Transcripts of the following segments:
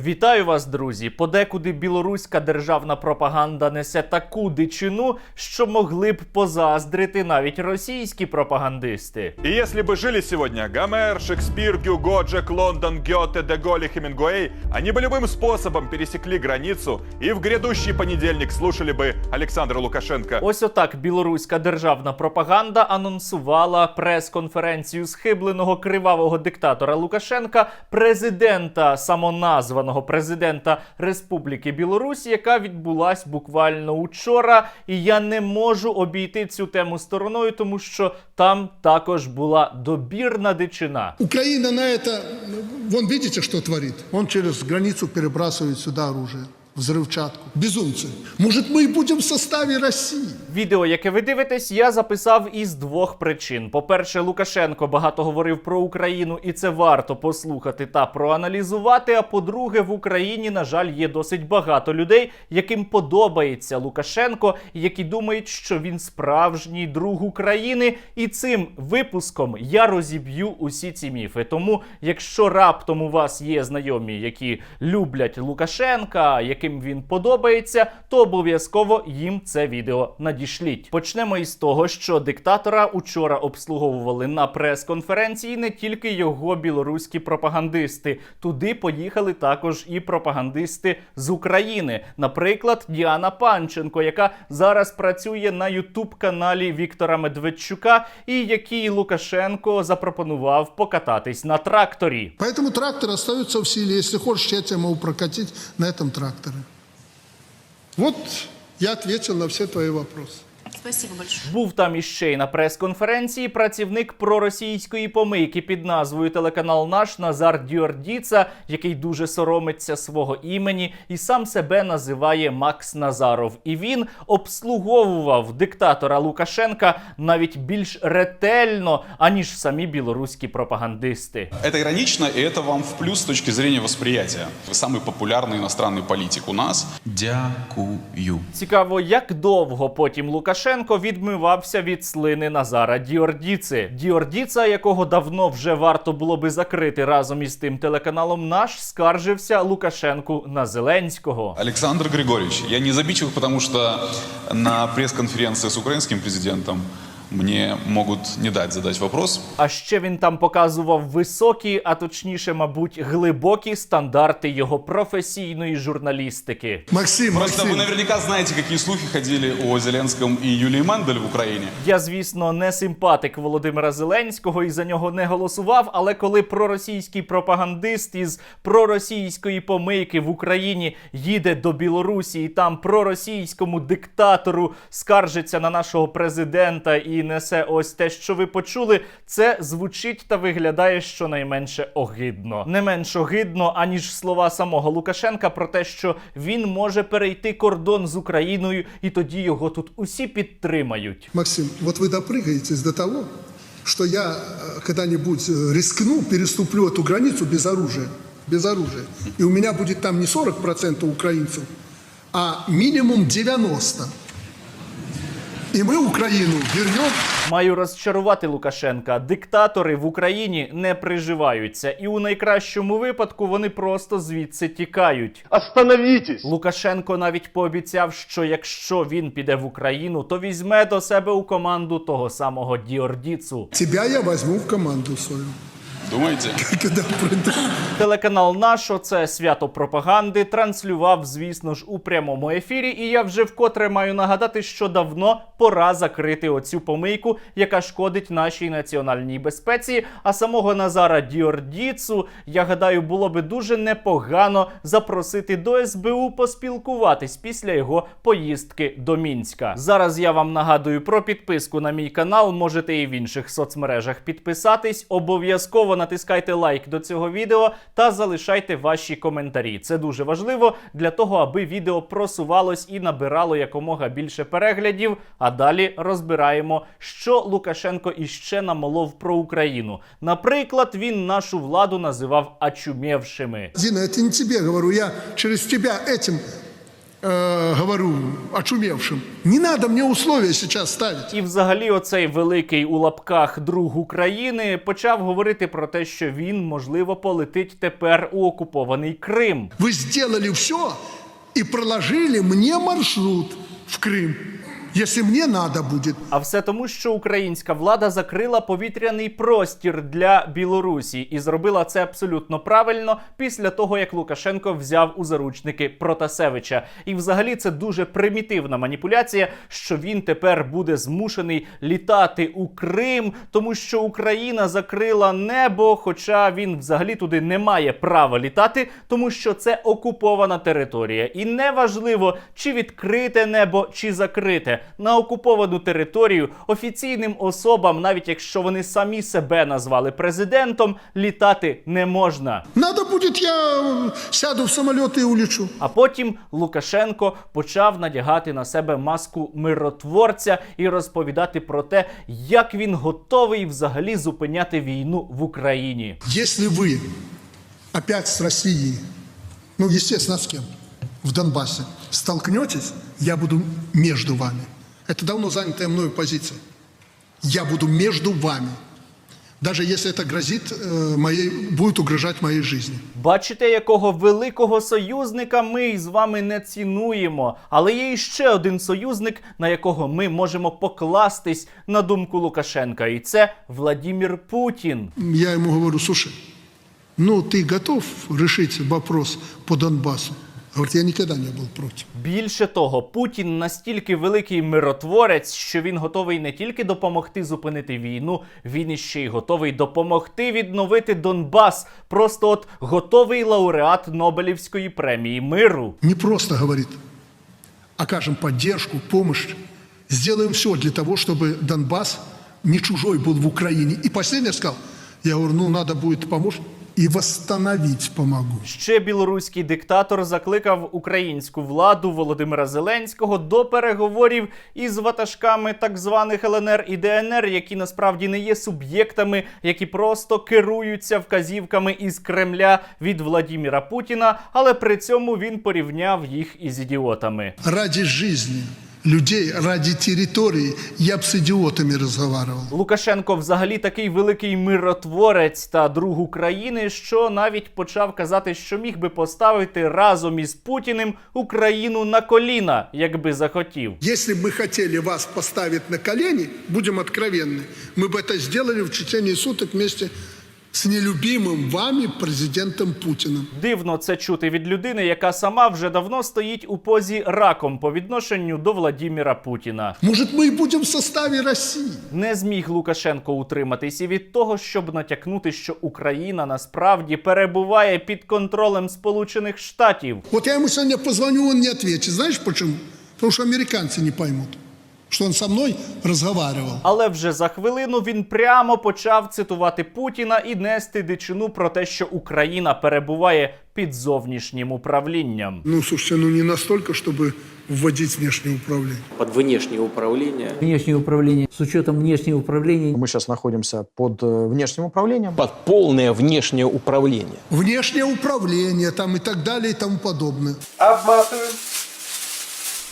Вітаю вас, друзі! Подекуди білоруська державна пропаганда несе таку дичину, що могли б позаздрити навіть російські пропагандисти. И если бы жили сегодня Гомер, Шекспир, Гюго, Джек Лондон, Гёте, Деголь и Хемингуэй, они бы любым способом пересекли границу и в грядущий понедельник слушали бы Александра Лукашенко. Ось отак білоруська державна пропаганда анонсувала прес-конференцію схибленого кривавого диктатора Лукашенка, президента самоназваного президента Республіки Білорусь, яка відбулась буквально учора. І я не можу обійти цю тему стороною, тому що там також була добірна дичина. Україна на это, вон бачите, що творить. Він через границю перебрасує сюди оружие, взрывчатку. Безумцы. Может, мы и будем в составе России? Відео, яке ви дивитесь, я записав із двох причин. По-перше, Лукашенко багато говорив про Україну, і це варто послухати та проаналізувати. А по-друге, в Україні, на жаль, є досить багато людей, яким подобається Лукашенко, і які думають, що він справжній друг України. І цим випуском я розіб'ю усі ці міфи. Тому, якщо раптом у вас є знайомі, які люблять Лукашенка, яким він подобається, то обов'язково їм це відео надішліть. Почнемо із того, що диктатора учора обслуговували на прес-конференції не тільки його білоруські пропагандисти. Туди поїхали також і пропагандисти з України. Наприклад, Діана Панченко, яка зараз працює на ютуб-каналі Віктора Медведчука, і якій Лукашенко запропонував покататись на тракторі. Поэтому трактор остается в силе. Если хочешь, я тебя могу прокатить на этом тракторе. Вот я ответил на все твои вопросы. Спасибо большое. Був там іще й на прес-конференції працівник проросійської помийки під назвою телеканал Наш Назар Діордіца, який дуже соромиться свого імені і сам себе називає Макс Назаров. І він обслуговував диктатора Лукашенка навіть більш ретельно, аніж самі білоруські пропагандисти. Это иронично, и это вам в плюс с точки зрения восприятия. Вы самый популярный иностранный политик у нас. Дякую. Цікаво, як довго потім Лукашенко відмивався від слини Назара Діордіци. Діордіца, якого давно вже варто було би закрити разом із тим телеканалом наш, скаржився Лукашенку на Зеленського. Олександр Григорьевич, я не забічив, потому що на прес-конференції з українським президентом мне могут не дать задать вопрос. А ще він там показував високі, а точніше, мабуть, глибокі стандарти його професійної журналістики. Максим, Просто вы Максим, наверняка знаете, какие слухи ходили о Зеленском и Юлии Мандель в Украине. Я, звісно, не симпатик Володимира Зеленського і за нього не голосував. Але коли проросійський пропагандист із проросійської помийки в Україні їде до Білорусі і там проросійському диктатору скаржиться на нашого президента і несе ось те, що ви почули, це звучить та виглядає щонайменше огидно. Не менш огидно, аніж слова самого Лукашенка про те, що він може перейти кордон з Україною, і тоді його тут усі підтримають. Максим, вот вы допрыгаетесь до того, что я э, когда-нибудь э, рискну, переступлю эту границу без оружия. Без оружия. И у меня будет там не 40% украинцев, а минимум 90%. И мы Украину вернем Маю розчарувати Лукашенка. Диктатори в Україні не приживаються, і у найкращому випадку вони просто звідси тікають. Остановитесь! Лукашенко навіть пообіцяв, що якщо він піде в Україну, то візьме до себе у команду того самого Діордіцу. Тебя я возьму в команду свою. Приду. Телеканал Нашо це свято пропаганди транслював, звісно ж, у прямому ефірі. І я вже вкотре маю нагадати, що давно пора закрити оцю помийку, яка шкодить нашій національній безпеці. А самого Назара Діордіцу, я гадаю, було би дуже непогано запросити до СБУ поспілкуватись після його поїздки до Мінська. Зараз я вам нагадую про підписку на мій канал. Можете і в інших соцмережах підписатись. Обов'язково натискайте лайк до цього відео та залишайте ваші коментарі. Це дуже важливо для того, аби відео просувалось і набирало якомога більше переглядів. А далі розбираємо, що Лукашенко іще намолов про Україну. Наприклад, він нашу владу називав ачумевшими. Дина, это не тебе говорю, я через тебя этим э, говорю очумевшим, не надо мне условия сейчас ставить. І взагалі, оцей великий у лапках друг України почав говорити про те, що він можливо полетить тепер у окупований Крим. Вы сделали все и проложили мне маршрут в Крым, если мне надо будет. А все тому, що українська влада закрила повітряний простір для Білорусі і зробила це абсолютно правильно після того, як Лукашенко взяв у заручники Протасевича. І взагалі це дуже примітивна маніпуляція, що він тепер буде змушений літати у Крим, тому що Україна закрила небо, хоча він взагалі туди не має права літати, тому що це окупована територія. І неважливо, чи відкрите небо, чи закрите на окуповану територію офіційним особам, навіть якщо вони самі себе назвали президентом, літати не можна. Надо будет, я сяду в самолет и улечу. А потім Лукашенко почав надягати на себе маску миротворця і розповідати про те, як він готовий взагалі зупиняти війну в Україні. Если вы опять с Россией, ну, естественно, с кем, в Донбассе, столкнетесь, я буду между вами. Это давно занятая мною позиция. Я буду между вами. Даже если это грозит э, моей, будет угрожать моей жизни. Бачите, якого великого союзника ми з вами не цінуємо. Але є іще один союзник, на якого ми можемо покластись на думку Лукашенка, і це Владімір Путін. Я ему говорю, слушай, ну ты готов решить вопрос по Донбассу? Говорит, я никогда не был против. Більше того, Путін настільки великий миротворець, що він готовий не тільки допомогти зупинити війну, він іще й готовий допомогти відновити Донбас. Просто от готовий лауреат Нобелівської премії миру. Не просто говорит, окажем поддержку, помощь, сделаем все для того, чтобы Донбасс не чужой был в Украине. И последнее сказал, я говорю, ну надо будет помочь и восстановить помогу. Ще білоруський диктатор закликав українську владу Володимира Зеленського до переговорів із ватажками так званих ЛНР і ДНР, які насправді не є суб'єктами, які просто керуються вказівками із Кремля від Владіміра Путіна, але при цьому він порівняв їх із ідіотами. Ради жизни людей, ради территории я бы с идиотами разговаривал. Лукашенко взагалі такий великий миротворець та друг України, що навіть почав казати, що міг би поставити разом із Путіним Україну на коліна, якби захотів. Если бы мы хотели вас поставить на колени, будем откровенны, мы бы это сделали в течение суток вместе с нелюбимым вами президентом Путиным. Дивно це чути від людини, яка сама вже давно стоїть у позі раком по відношенню до Владіміра Путіна. Может, мы и будем в составе России. Не зміг Лукашенко утриматись і від того, щоб натякнути, що Україна насправді перебуває під контролем Сполучених Штатів. Вот я ему сегодня позвоню, он не ответит. Знаешь почему? Потому что американцы не поймут, что он со мной разговаривал. Але вже за хвилину він прямо почав цитувати Путіна і нести дичину про те, що Україна перебуває під зовнішнім управлінням. Ну, слушайте, ну не настолько, чтобы вводить внешнее управление. под внешнее управление. внешнее управление. С учетом внешнего управления Мы сейчас находимся под э, внешним управлением. Под полное внешнее управление. Внешнее управление там и так далее и тому подобное.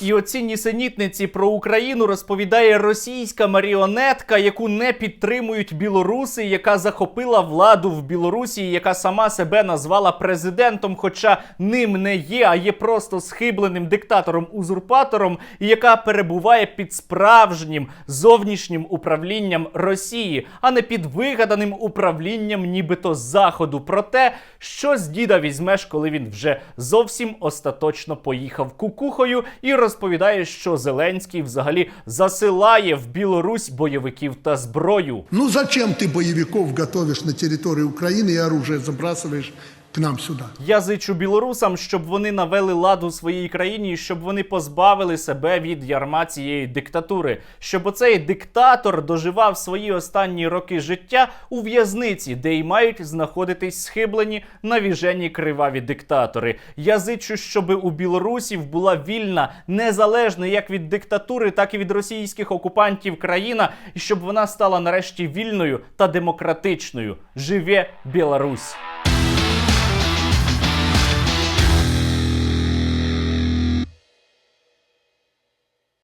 І оці нісенітниці про Україну розповідає російська маріонетка, яку не підтримують білоруси, яка захопила владу в Білорусі, яка сама себе назвала президентом, хоча ним не є, а є просто схибленим диктатором-узурпатором, і яка перебуває під справжнім зовнішнім управлінням Росії, а не під вигаданим управлінням, нібито заходу. Про те, що з діда візьмеш, коли він вже зовсім остаточно поїхав кукухою і розповідає, що Зеленський взагалі засилає в Білорусь бойовиків та зброю. Ну зачем ты боевиков готовишь на территории Украины и оружие забрасываешь к нам сюда? Я зичу білорусам, щоб вони навели ладу у своїй країні, щоб вони позбавили себе від ярма цієї диктатури, щоб оцей диктатор доживав свої останні роки життя у в'язниці, де й мають знаходитись схиблені навіжені криваві диктатори. Я зичу, щоб у білорусів була вільна, незалежна як від диктатури, так і від російських окупантів країна, і щоб вона стала нарешті вільною та демократичною. Живе Білорусь!